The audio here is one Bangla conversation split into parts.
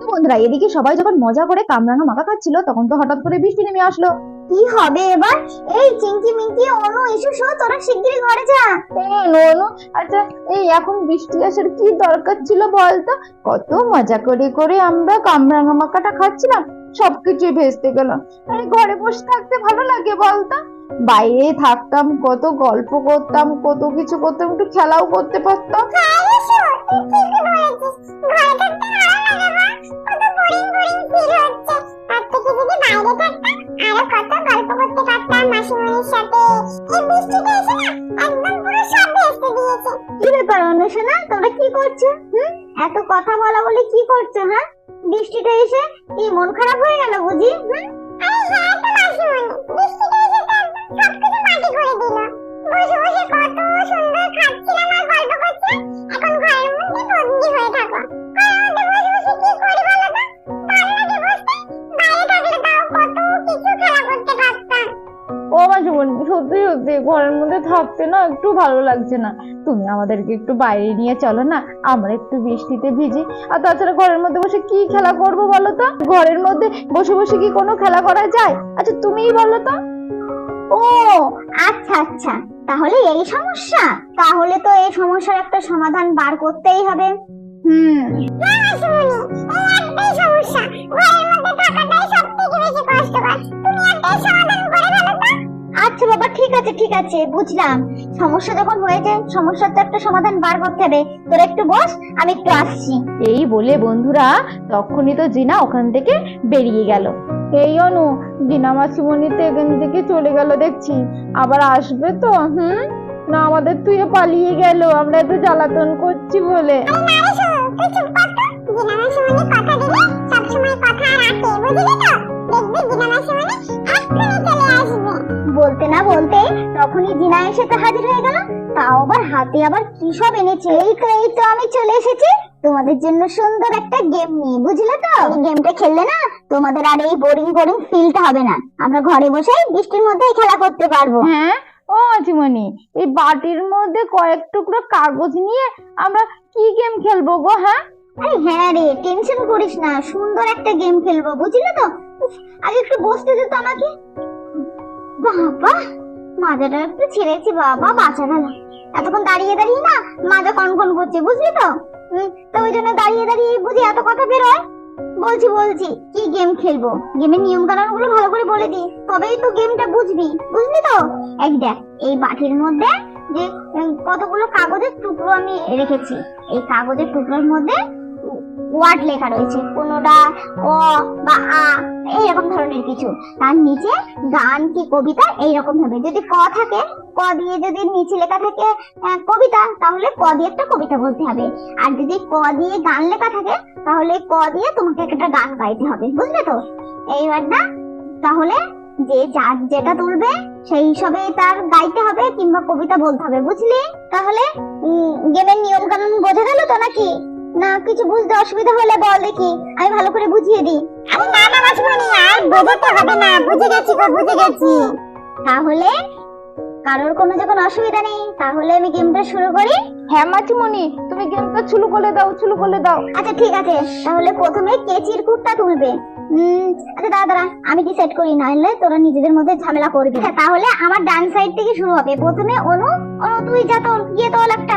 তো বন্ধুরা এদিকে সবাই যখন মজা করে কামরাঙা মাখা খাচ্ছিল তখন তো হঠাৎ করে বৃষ্টি নেমে আসলো। কি হবে এবার? এই মিঙ্কি অনু তোরা শিগগিরই ঘরে যা। আচ্ছা এই এখন বৃষ্টি আসার কি দরকার ছিল বলতো? কত মজা করে করে আমরা কামরাঙা মাখাটা খাচ্ছিলাম সবকিছু ভেস্তে গেল। আরে ঘরে বসে থাকতে ভালো লাগে বলতো? বাইরে থাকতাম কত গল্প করতাম কত কিছু করতাম একটু খেলাও করতে পারতাম। কি তোমরা কি করছ? হুম? এত কথা বলা বলে কি করছ হ্যাঁ? বৃষ্টিটা এসে কি মন খারাপ হয়ে গেল বুঝি, হুম? বৃষ্টিটা এসে সবকিছু মাটি করে দিল বসে বসে কত সুন্দর খাচ্ছিলাম থাকো ঘরের মধ্যে বসে বসে কি করি বলো তো? ভালো বসতে বাইরে থাকলে তাও কত কিছু খেলা করতে পারতাম। ও আমার জীবন সত্যি সত্যি ঘরের মধ্যে থাকতে না একটু ভালো লাগছে না। তুমি আমাদেরকে একটু বাইরে নিয়ে চলো না আমরা একটু বৃষ্টিতে ভিজি। আর তাছাড়া ঘরের মধ্যে বসে কি খেলা করব বলো তো? ঘরের মধ্যে বসে বসে কি কোনো খেলা করা যায়? আচ্ছা তুমিই বলো তো। ও আচ্ছা আচ্ছা। তাহলে এই সমস্যা। তাহলে তো এই সমস্যার একটা সমাধান বার করতেই হবে। হুম। আচ্ছা বাবা ঠিক আছে ঠিক আছে বুঝলাম। সমস্যা যখন হয়েছে সমস্যার তো একটা সমাধান বার করতে হবে। তোর একটু বস আমি একটু আসছি। এই বলে বন্ধুরা তখনই তো জিনা ওখান থেকে বেরিয়ে গেল। এই অনু জিনা মাসিমণি তো এখান থেকে চলে গেল দেখছি। আবার আসবে তো হুম? না আমাদের তুই পালিয়ে গেল আমরা এত জ্বালাতন করছি বলে। বলতে না বলতে তখনই জিনা এসে তো হাজির হয়ে গেল। তাও আবার হাতে আবার কি সব এনেছে? এই তো এই তো, আমি চলে এসেছি। তোমাদের জন্য সুন্দর একটা গেম নিয়ে, বুঝলে তো? গেমটা খেললে না তোমাদের আর এই বোরিং বোরিং ফিলটা হবে না। আমরা ঘরে বসে বৃষ্টির মধ্যেই খেলা করতে পারব। হ্যাঁ? ও মাসিমণি এই বাটির মধ্যে কয়েক টুকরো কাগজ নিয়ে আমরা কি গেম খেলব গো হ্যাঁ? আরে হ্যাঁ রে টেনশন করিস না, সুন্দর একটা গেম খেলব, বুঝলি তো? আগে একটু বসতে দে তো আমাকে। বাবা, মাজাটা একটু ছেড়েছি বাবা, বাঁচা গেল। এতক্ষণ দাঁড়িয়ে দাঁড়িয়ে না মাজা কনকন করছে, বুঝলি তো? তো ওই জন্য দাঁড়িয়ে দাঁড়িয়ে বুঝি এত কথা বেরোয়? বলছি বলছি, কি গেম খেলব? গেমের নিয়ম কানুনগুলো ভালো করে বলে দি, তবেই তো গেমটা বুঝবি, বুঝলি তো? এক দেখ, এই বাটির মধ্যে যে কতগুলো কাগজের টুকরো আমি রেখেছি, এই কাগজের টুকরোর মধ্যে ওয়ার্ড লেখা রয়েছে, কোনোটা অ বা আ, এইরকম ধরনের কিছু। তার নিচে গান কি কবিতা এইরকম হবে। যদি ক থাকে, ক দিয়ে যদি নিচে লেখা থাকে কবিতা, তাহলে ক দিয়ে একটা কবিতা বলতে হবে। আর যদি ক দিয়ে গান লেখা থাকে, তাহলে ক দিয়ে তোমাকে একটা গান গাইতে হবে। বুঝলে তো? এইবার না, তাহলে যে যার যেটা তুলবে, সেই হিসাবে তার গাইতে হবে কিংবা কবিতা বলতে হবে। বুঝলি? তাহলে গেমের নিয়ম কানুন বোঝা গেল তো নাকি? না কিছু বুঝতে অসুবিধা হলে বল দেখি আমি ভালো করে বুঝিয়ে দিই। আরে না না মাসিমণি আর বোঝাতে হবে না বুঝে গেছি গো বুঝে গেছি। তাহলে কারোর কোনো যখন অসুবিধা নেই তাহলে আমি গেমটা শুরু করি। হ্যাঁ মাসিমণি তুমি গেমটা ছুলু করে দাও ছুলু করে দাও। আচ্ছা ঠিক আছে তাহলে প্রথমে কেচির কুটটা তুলবে। হুম আচ্ছা দাঁড়া দাঁড়া আমি কি সেট করি? না নাহলে তোরা নিজেদের মধ্যে ঝামেলা করবি। আচ্ছা, তাহলে আমার ডান সাইড থেকে শুরু হবে। প্রথমে অনু অনু তুই যা তোল গিয়ে তোল একটা।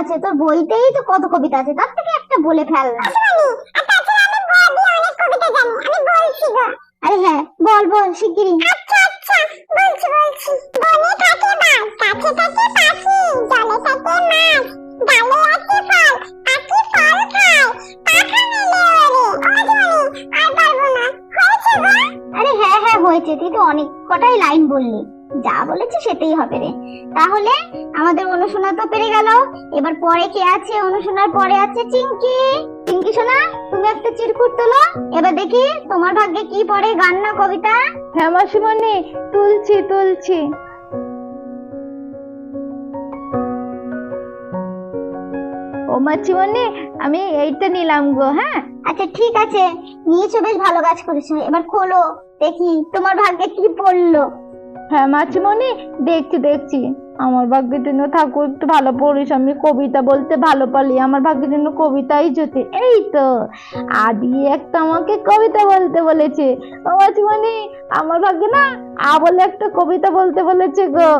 আছে তোর বইতেই তো কত কবিতা আছে তার থেকে একটা বলে ফেল আচ্ছা আচ্ছা আরে হ্যাঁ বল বল আচ্ছা আচ্ছা বলছি বলছি। বনে থাকে বাঘ থাকে পাখি জলে থাকে মাছ ডালে আছে ফল পাখি ফল খায় পাখা মেলে ওরে। আর পারব না হয়েছে গো? আরে হ্যাঁ হ্যাঁ হয়েছে তুই তো অনেক কটাই লাইন বললি। যা বলেছি সেটাই হবে রে। তাহলে আমাদের অনুশোনা তো পেরে গেল। এবার পরে কে আছে? অনুশোনার পরে আছে চিঙ্কি। চিঙ্কি সোনা তুমি একটা চিরকুট তোলো। এবার দেখি তোমার ভাগ্যে কি পড়ে গান না কবিতা। হ্যাঁ মাসিমণি তুলছি তুলছি। ও মাসিমণি আমি এইটা নিলাম গো হ্যাঁ? আচ্ছা ঠিক আছে। নিয়েছো বেশ ভালো কাজ করেছ। এবার খোলো দেখি তোমার ভাগ্যে কি পড়ল। হ্যাঁ মাসিমণি দেখছি দেখছি। আমার ভাগ্যের জন্য ঠাকুর একটু ভালো পড়িস আমি কবিতা বলতে ভালো পারি আমার ভাগ্যের জন্য কবিতাই জোটে এই তো আদি একটা আমাকে কবিতা বলতে বলেছে। ও মাসিমণি আমার ভাগ্যে না আ বলে একটা কবিতা বলতে বলেছে গো।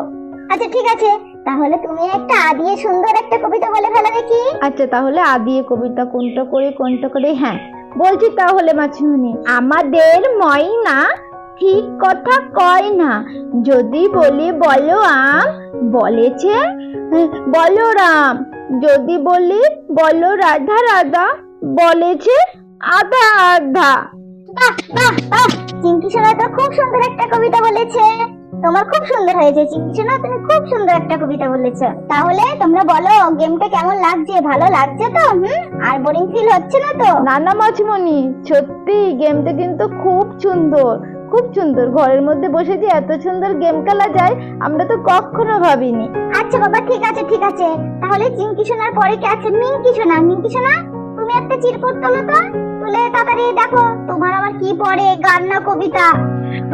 আচ্ছা ঠিক আছে। তাহলে তুমি একটা আদিয়ে সুন্দর একটা কবিতা বলে ফেলো দেখি। আচ্ছা তাহলে আদিয়ে কবিতা কোনটা করে কোনটা করে? হ্যাঁ বলছি তাহলে মাছিমণি আমাদের ময়না ঠিক কথা কয় না। যদি বলি বলো আম বলেছে বলো রাম। যদি বলি বলো রাধা রাধা। বলেছে আধা আধা। বাহ বাহ সোনা তো খুব সুন্দর একটা কবিতা বলেছে। তোমার খুব সুন্দর হয়েছে সোনা তুমি খুব সুন্দর একটা কবিতা বলেছ। তাহলে তোমরা বলো গেমটা কেমন লাগছে? ভালো লাগছে তো? হুম? আর বোরিং ফিল হচ্ছে না তো? নানা মাছিমণি সত্যি গেমটা কিন্তু খুব সুন্দর। খুব সুন্দর। ঘরের মধ্যে বসে যে এত সুন্দর গেম খেলা যায় আমরা তো কখনো ভাবিনি। আচ্ছা বাবা ঠিক আছে ঠিক আছে। তাহলে চিঙ্কি সোনার পরে কে আছে? মিঙ্কি সোনা। মিঙ্কি সোনা তুমি একটা চিরকুট তোলো তো? তুলে তাড়াতাড়ি দেখো তোমার আবার কি পড়ে? গান না কবিতা?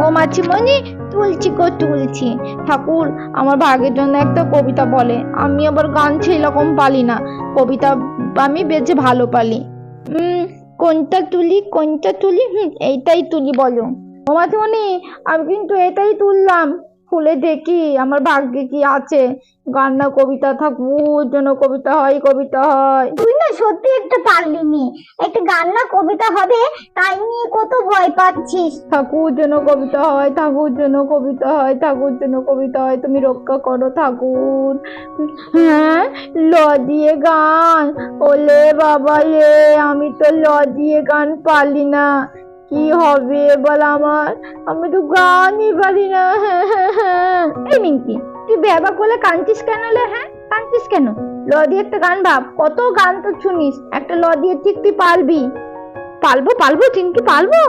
ও মাছিমণি তুলছি কো তুলছি। ঠাকুর আমার ভাগের জন্য একটা কবিতা বলে। আমি আবার গান সেরকম পালি না। কবিতা আমি বেঁচে ভালো পালি। কোনটা তুলি কোনটা তুলি? হুম এইটাই তুলি বলো। ও আমি কিন্তু এটাই তুললাম। খুলে দেখি আমার ভাগ্যে কি আছে। গান না কবিতা ঠাকুর জন্য কবিতা হয় কবিতা হয়। তুই না সত্যি একটা পারলি নি। একটা গান না কবিতা হবে তাই নিয়ে কত ভয় পাচ্ছিস। ঠাকুর জন্য কবিতা হয় ঠাকুর জন্য কবিতা হয় ঠাকুর জন্য কবিতা হয়। তুমি রক্ষা করো ঠাকুর হ্যাঁ ল দিয়ে গান। ওলে বাবা লে আমি তো ল দিয়ে গান পারি না। কি হবে বল আমার? আমি তো গানই পারি না। এই মিঙ্কি তুই ব্যাবা করলে কাঁদছিস কেন লে হ্যাঁ? কাঁদছিস কেন? ল দিয়ে একটা গান ভাব, কত গান তো শুনিস। একটা ল দিয়ে ঠিক তুই পারবি। পালবো পালবো চিঙ্কি পালবো?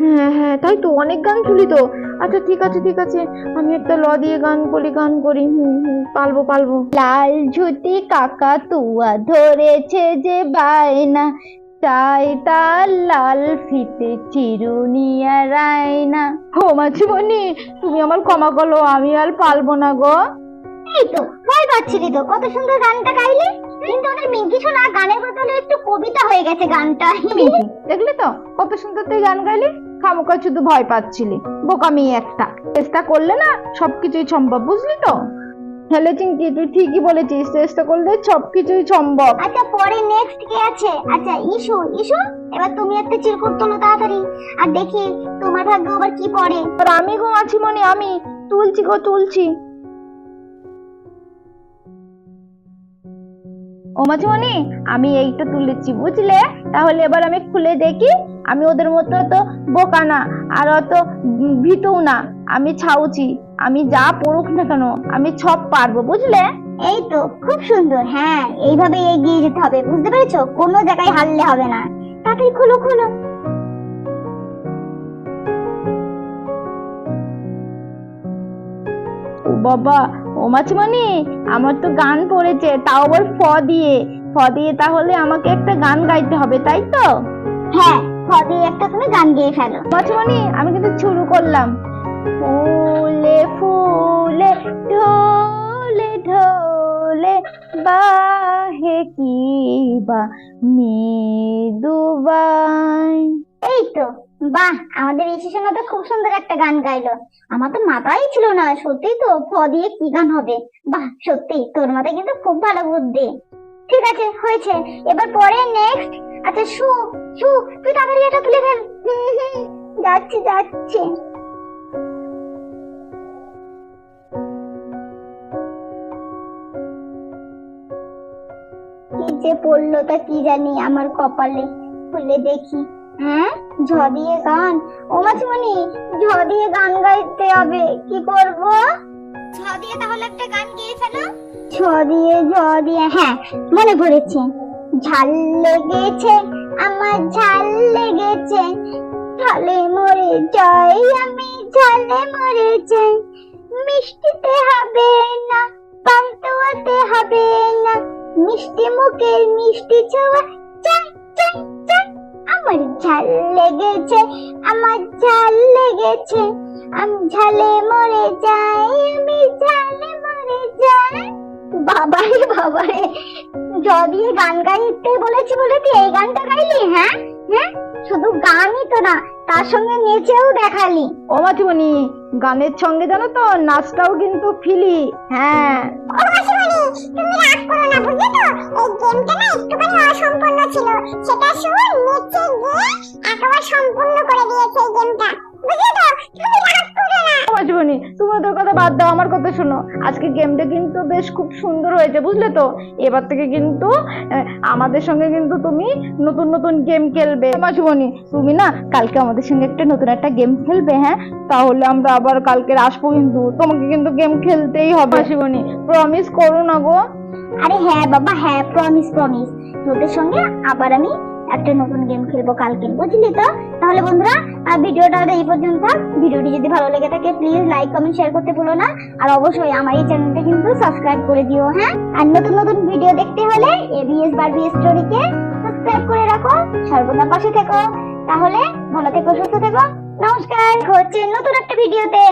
হ্যাঁ হ্যাঁ তাই তো, অনেক গান শুনি তো। আচ্ছা ঠিক আছে ঠিক আছে, আমি একটা ল দিয়ে গান করি গান করি হুম হুম, পালবো পালবো। লাল ঝুটি কাকা তুয়া ধরেছে যে বায়না তাই তার লাল ফিতে চিরুনিয়া রায়না। হো মাছিমণি তুমি আমার ক্ষমা করো আমি আর পালবো না গো। এই তো ভয় পাচ্ছিলি তো কত সুন্দর গানটা গাইলি। কিন্তু ওদের মিঙ্কি শোনা গানের বদলে একটু কবিতা হয়ে গেছে গানটা। মিঙ্কি, দেখলি তো কত সুন্দর তুই গান গাইলি। খামোকা শুধু ভয় পাচ্ছিলি। বোকামি একটা। চেষ্টা করলে না সবকিছুই সম্ভব বুঝলি তো? হেলে চিঙ্কি তুই ঠিকই বলেছিস চেষ্টা করলে সবকিছুই সম্ভব। আচ্ছা পরে নেক্সট কে আছে? আচ্ছা ইস্যু ইস্যু এবার তুমি একটা চিরকুট তোলো তাড়াতাড়ি। আর দেখি তোমার ভাগ্য আবার কি পড়ে? আর আমি গো আছি মনে আমি তুলছি গো তুলছি। ও মাঝিমণি আমি এইটা তুলেছি বুঝলে? তাহলে এবার আমি খুলে দেখি আমি ওদের মতো অত বোকা না আর অত উম না আমি ছাউছি। আমি যা পড়ুক না কেন আমি সব পারব বুঝলে? এই তো খুব সুন্দর হ্যাঁ এইভাবে এগিয়ে যেতে হবে বুঝতে পেরেছ? কোনো জায়গায় হারলে হবে না। তাড়াতাড়ি খুলো খুলো। ও বাবা ও মাছিমণি আমার তো গান পড়েছে তাও আবার ফ দিয়ে। ফ দিয়ে তাহলে আমাকে একটা গান গাইতে হবে তাই তো? হ্যাঁ ফ দিয়ে একটা তুমি গান গেয়ে ফেলো। মাছমণি আমি কিন্তু শুরু করলাম। ফুলে ফুলে ঢোলে ঢোলে বাহে কি বা মৃদুবাই এই তো, বাহ, আমাদের এই তো খুব সুন্দর একটা গান গাইলো। আমার তো মাথায় ছিল না সত্যি তো ফ দিয়ে কি গান হবে? বাহ সত্যি তোর মাথায় কিন্তু খুব ভালো বুদ্ধি। ঠিক আছে, হয়েছে। এবার পরে নেক্সট আচ্ছা সু সু তুই তাড়াতাড়ি এটা তুলে ফেল। যাচ্ছি যাচ্ছি। যে পড়ল তা কি জানি আমার কপালে। খুলে দেখি। হ্যাঁ? ঝ দিয়ে গান? ও মাসিমণি ঝ দিয়ে গান গাইতে হবে। কি করব? ঝ দিয়ে তাহলে একটা গান গেয়ে ফেলো। ঝ দিয়ে ঝ দিয়ে হ্যাঁ মনে পড়েছে। ঝাল লেগেছে আমার ঝাল লেগেছে। ঝালে মরে যাই আমি ঝালে মরে যাই। মুখের মিষ্টি ছোঁয়া। চাই চাই চাই আমার ঝাল লেগেছে আমার ঝাল লেগেছে। আমি ঝালে মরে যাই আমি ঝালে মরে যাই বাবারে বাবারে দিয়ে গান গাইতে বলেছি বলে তুই এই গানটা গাইলি হ্যাঁ? হ্যাঁ? শুধু গানই তো না তার সঙ্গে নেচেও দেখালি। ও মাসিমণি গানের সঙ্গে জানো তো নাচটাও কিন্তু ফিলি হ্যাঁ। তুমি রাগ করো না, বুঝলে তো? এই গেমটা না একটুখানি অসম্পূর্ণ ছিল। সেটা শুন নিচে গিয়ে একেবারে সম্পূর্ণ করে দিয়েছে এই গেমটা বুঝলে তো তুমি রাগ না। ও মাসিমণি তুমি ওদের কথা বাদ দাও আমার কথা শোনো। আজকে গেমটা কিন্তু বেশ খুব সুন্দর হয়েছে বুঝলে তো? এবার থেকে কিন্তু আমাদের সঙ্গে কিন্তু তুমি নতুন নতুন গেম খেলবে। মাসিমণি তুমি না কালকে আমাদের সঙ্গে একটা নতুন একটা গেম খেলবে হ্যাঁ? তাহলে আমরা আবার কালকে আসব কিন্তু তোমাকে কিন্তু গেম খেলতেই হবে। মাসিমণি প্রমিস করো না গো। আরে হ্যাঁ বাবা হ্যাঁ প্রমিস প্রমিস তোদের সঙ্গে আবার আমি একটা নতুন গেম খেলব কালকে বুঝলি তো? তাহলে বন্ধুরা ভিডিওটা এই পর্যন্ত। ভিডিওটি যদি ভালো লেগে থাকে প্লিজ লাইক কমেন্ট শেয়ার করতে ভুলো না। আর অবশ্যই আমার এই চ্যানেলটা কিন্তু সাবস্ক্রাইব করে দিও হ্যাঁ? আর নতুন নতুন ভিডিও দেখতে হলে এবিএস বারবি স্টোরিকে সাবস্ক্রাইব করে রাখো, সর্বদা পাশে থেকো। তাহলে ভালো থেকো, সুস্থ থেকো। নমস্কার হচ্ছে নতুন একটা ভিডিওতে